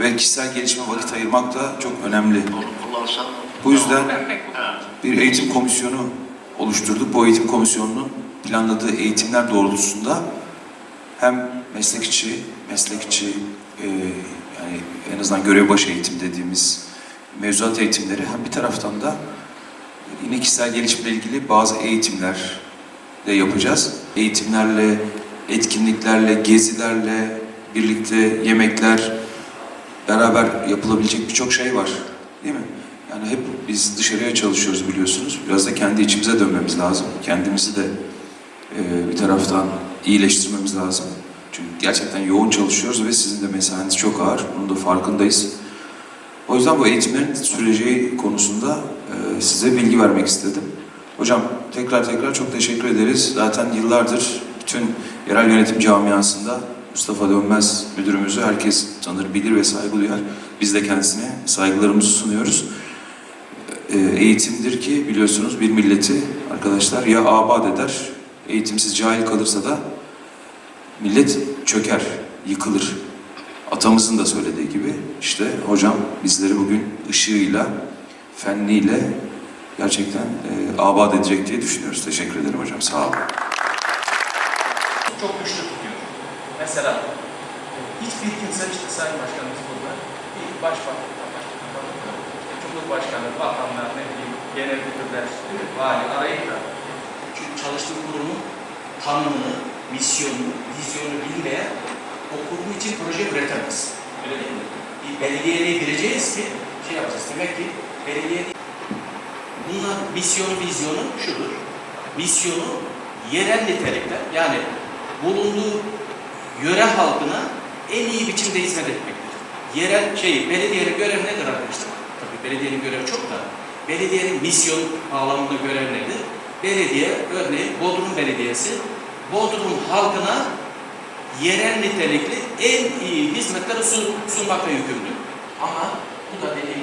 ve kişisel gelişime vakit ayırmak da çok önemli. Bu yüzden bir eğitim komisyonu oluşturduk. Bu eğitim komisyonunun planladığı eğitimler doğrultusunda hem meslekçi, meslekçi e, yani en azından görev başı eğitim dediğimiz mevzuat eğitimleri hem bir taraftan da yine kişisel gelişimle ilgili bazı eğitimler de yapacağız. Eğitimlerle, etkinliklerle, gezilerle, birlikte yemekler, beraber yapılabilecek birçok şey var. Değil mi? Yani hep biz dışarıya çalışıyoruz biliyorsunuz. Biraz da kendi içimize dönmemiz lazım. Kendimizi de e, bir taraftan iyileştirmemiz lazım. Çünkü gerçekten yoğun çalışıyoruz ve sizin de mesainiz çok ağır. Bunun da farkındayız. O yüzden bu eğitimlerin süreceği konusunda e, size bilgi vermek istedim. Hocam tekrar tekrar çok teşekkür ederiz. Zaten yıllardır bütün yerel yönetim camiasında Mustafa Dönmez müdürümüzü herkes tanır, bilir ve saygı duyar. Biz de kendisine saygılarımızı sunuyoruz. E, eğitimdir ki biliyorsunuz bir milleti arkadaşlar ya abad eder, eğitimsiz cahil kalırsa da millet çöker, yıkılır. Atamızın da söylediği gibi işte hocam bizleri bugün ışığıyla, fenliyle gerçekten e, abad edecek diye düşünüyoruz. Teşekkür ederim hocam. Sağ olun. çok güçlü tutuyor. Mesela hiçbir kimse işte Sayın Başkanımız burada bir başbakan, başbakan, işte Cumhurbaşkanı, bakanlar, ne bileyim, genel müdürler, vali arayıp da çünkü çalıştığı kurumun tanımını, misyonunu, vizyonunu bilmeyen o kurum için proje üretemez. Öyle değil mi? Bir belediyeliği bileceğiz ki şey yapacağız. Demek ki belediye Bunlar misyonu, vizyonu şudur. Misyonu yerel nitelikte yani bulunduğu yöre halkına en iyi biçimde hizmet etmektir. Yerel şey, belediyenin görevi nedir arkadaşlar? Tabii belediyenin görevi çok da. Belediyenin misyon bağlamında görev nedir? Belediye, örneğin Bodrum Belediyesi, Bodrum halkına yerel nitelikli en iyi hizmetleri sun, sunmakla yükümlü. Ama bu da dediğim